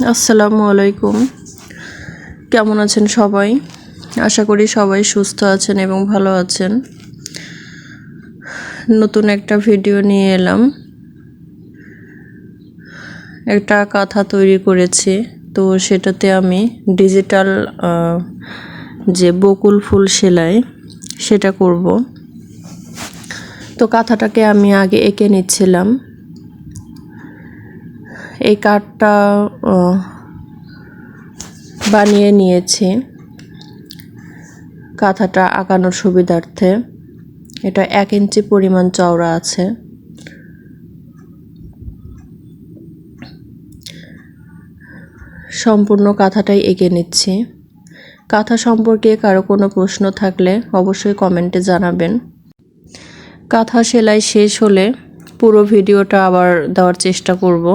আসসালামু আলাইকুম। কেমন আছেন সবাই? আশা করি সবাই সুস্থ আছেন এবং ভালো আছেন। নতুন একটা ভিডিও নিয়ে এলাম। একটা কাঁথা তৈরি করেছি, তো সেটাতে আমি ডিজিটাল যে বকুল ফুল সেলাই, সেটা করব। তো কাঁথাটাকে আমি আগে এঁকে নিচ্ছিলাম। এই কার্ডটা বানিয়ে নিয়েছি। কাঁথাটা আঁকানোর সুবিধার্থে। এটা এক ইঞ্চি পরিমাণ চওড়া আছে। সম্পূর্ণ কাঁথাটাই এঁকে নিচ্ছি। কাঁথা সম্পর্কে কারও কোনো প্রশ্ন থাকলে অবশ্যই কমেন্টে জানাবেন। কাঁথা সেলাই শেষ হলে পুরো ভিডিওটা আবার দেওয়ার চেষ্টা করব।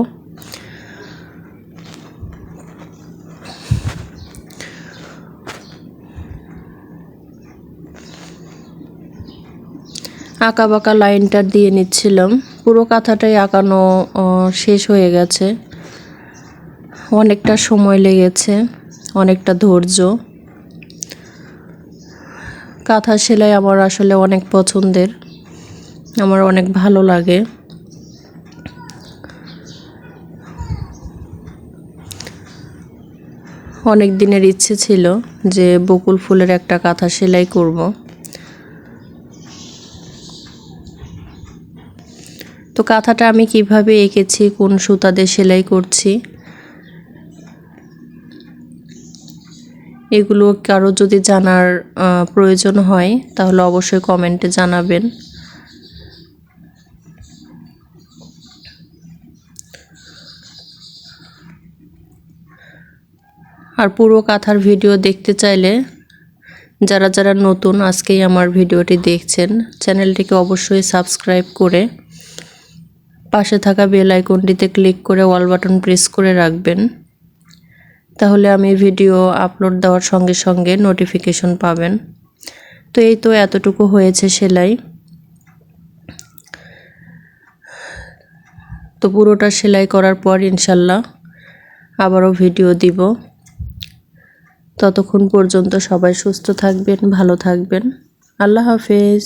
আঁকা বাঁকা লাইনটা দিয়ে নিচ্ছিলাম। পুরো কাঁথাটাই আঁকানো শেষ হয়ে গেছে। অনেকটা সময় লেগেছে, অনেকটা ধৈর্য। কাঁথা সেলাই আমার আসলে অনেক পছন্দের, আমার অনেক ভালো লাগে। অনেক দিনের ইচ্ছে ছিল যে বকুল ফুলের একটা কাঁথা সেলাই করব। তো কাঁথাটা আমি কীভাবে এঁকেছি, কোন সুতা দিয়ে সেলাই করছি? এগুলো কারও যদি জানার প্রয়োজন হয়, তাহলে অবশ্যই কমেন্টে জানাবেন। আর পুরো কাঁথার ভিডিও দেখতে চাইলে যারা যারা নতুন আজকেই আমার ভিডিওটি দেখছেন, চ্যানেলটিকে অবশ্যই সাবস্ক্রাইব করে পাশে থাকা বেল আইকনটিতে ক্লিক করে অল বাটন প্রেস করে রাখবেন। তাহলে আমি ভিডিও আপলোড দেওয়ার সঙ্গে সঙ্গে নোটিফিকেশন পাবেন। তো এই তো এতটুকু হয়েছে সেলাই। তো পুরোটা সেলাই করার পর ইনশাল্লাহ আবারও ভিডিও দিব। ততক্ষণ পর্যন্ত সবাই সুস্থ থাকবেন, ভালো থাকবেন। আল্লাহ হাফেজ।